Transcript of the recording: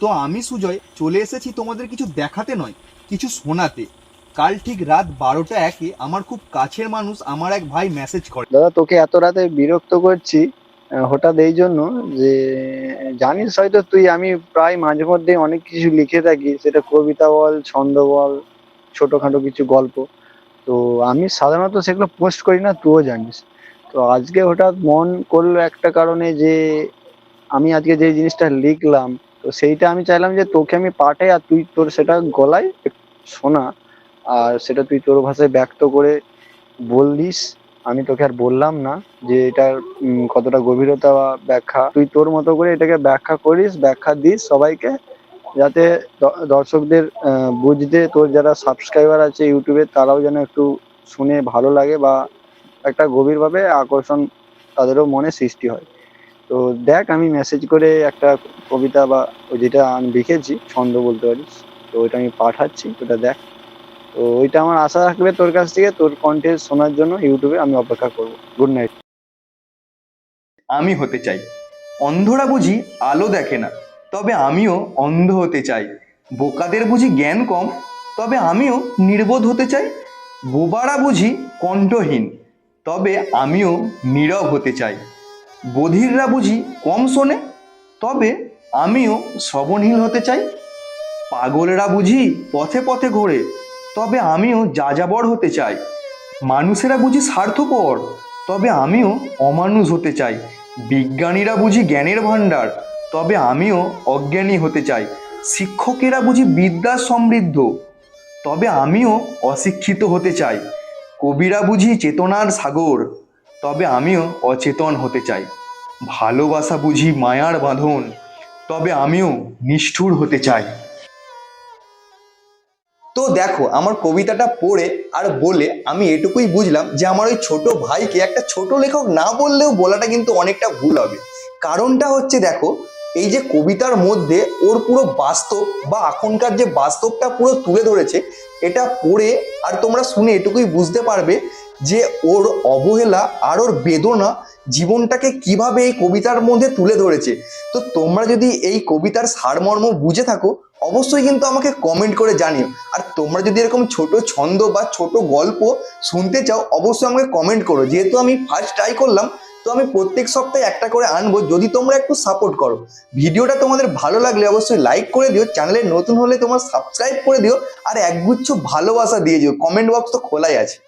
তো আমি সুজয় চলে এসেছি তোমাদের কিছু দেখাতে নয়, কিছু শোনাতে। কাল ঠিক রাত বারোটা একে আমার খুব কাছের মানুষ আমার এক ভাই মেসেজ করে। দাদা, তোকে এত রাতে বিরক্ত করছি হঠাৎ এই জন্য যে, জানিস হয়তো তুই, আমি প্রায় মাঝে মধ্যে অনেক কিছু লিখে থাকি, সেটা কবিতা বল, ছন্দ বল, ছোটখাটো কিছু গল্প। তো আমি সাধারণত সেগুলো পোস্ট করি না, তুইও জানিস। তো আজকে হঠাৎ মন করল একটা কারণে যে, আমি আজকে যে জিনিসটা লিখলাম তো সেইটা আমি চাইলাম যে তোকে আমি পাঠাই আর তুই তোর সেটা গলায় শোনা। আর সেটা তুই তোর ভাষায় ব্যক্ত করে বললিস। আমি তোকে আর বললাম না যে এটার কতটা গভীরতা বা ব্যাখ্যা। তুই তোর মতো করে এটাকে ব্যাখ্যা করিস, ব্যাখ্যা দিস সবাইকে যাতে দর্শকদের বুঝতে তোর যারা সাবস্ক্রাইবার আছে ইউটিউবে তারাও যেন একটু শুনে ভালো লাগে বা একটা গভীরভাবে আকর্ষণ তাদেরও মনে সৃষ্টি হয়। তো দেখ, আমি মেসেজ করে একটা কবিতা বা যেটা আমি লিখেছি, ছন্দ বলতে পারিস, তো ওইটা আমি পাঠাচ্ছি, ওটা দেখ। তো ওইটা আমার আশা থাকবে তোর কাছ থেকে, তোর কন্ঠে শোনার জন্য ইউটিউবে আমি অপেক্ষা করব। গুড নাইট আমি হতে চাই। অন্ধরা বুঝি আলো দেখে না, তবে আমিও অন্ধ হতে চাই। বোকাদের বুঝি জ্ঞান কম, তবে আমিও নির্বোধ হতে চাই। বোবারা বুঝি কণ্ঠহীন, তবে আমিও নীরব হতে চাই। বধিররা বুঝি কম শোনে, তবে আমিও শ্রবণহীন হতে চাই। পাগলেরা বুঝি পথে পথে ঘোরে, তবে আমিও যাযাবর হতে চাই। মানুষেরা বুঝি স্বার্থপর, তবে আমিও অমানুষ হতে চাই। বিজ্ঞানীরা বুঝি জ্ঞানের ভাণ্ডার, তবে আমিও অজ্ঞানী হতে চাই। শিক্ষকেরা বুঝি বিদ্যা সমৃদ্ধ, তবে আমিও অশিক্ষিত হতে চাই। কবিরা বুঝি চেতনার সাগর তবে আমিও অচেতন হতে চাই। ভালোবাসা বুঝি মায়ার বাঁধন, তবে আমিও নিষ্ঠুর হতে চাই। তো দেখো, আমার কবিতাটা পড়ে আর বলে আমি এটুকুই বুঝলাম যে আমার ওই ছোট ভাইকে একটা ছোট লেখক না বললেও বলাটা কিন্তু অনেকটা ভুল হবে। কারণটা হচ্ছে দেখো, এই যে কবিতার মধ্যে ওর পুরো বাস্তব বা এখনকার যে বাস্তবটা পুরো তুলে ধরেছে, এটা পড়ে আর তোমরা শুনে এটুকুই বুঝতে পারবে যে ওর অবহেলা আর ওর বেদনা জীবনটাকে কীভাবে এই কবিতার মধ্যে তুলে ধরেছে। তো তোমরা যদি এই কবিতার সারমর্ম বুঝে থাকো, অবশ্যই কিন্তু আমাকে কমেন্ট করে জানিও। আর তোমরা যদি এরকম ছোট ছন্দ বা ছোট গল্প শুনতে চাও, অবশ্যই আমাকে কমেন্ট করো। যেহেতু আমি ফার্স্ট ট্রাই করলাম, তো আমি প্রত্যেক সপ্তাহে একটা করে আনব। যদি তোমরা একটু সাপোর্ট করো। ভিডিওটা তোমাদের ভালো লাগলে অবশ্যই লাইক করে দিও। চ্যানেলে নতুন হলে তোমার সাবস্ক্রাইব করে দিও। আর একগুচ্ছ ভালোবাসা দিয়ে দিও। কমেন্ট বক্স তো খোলাই আছে।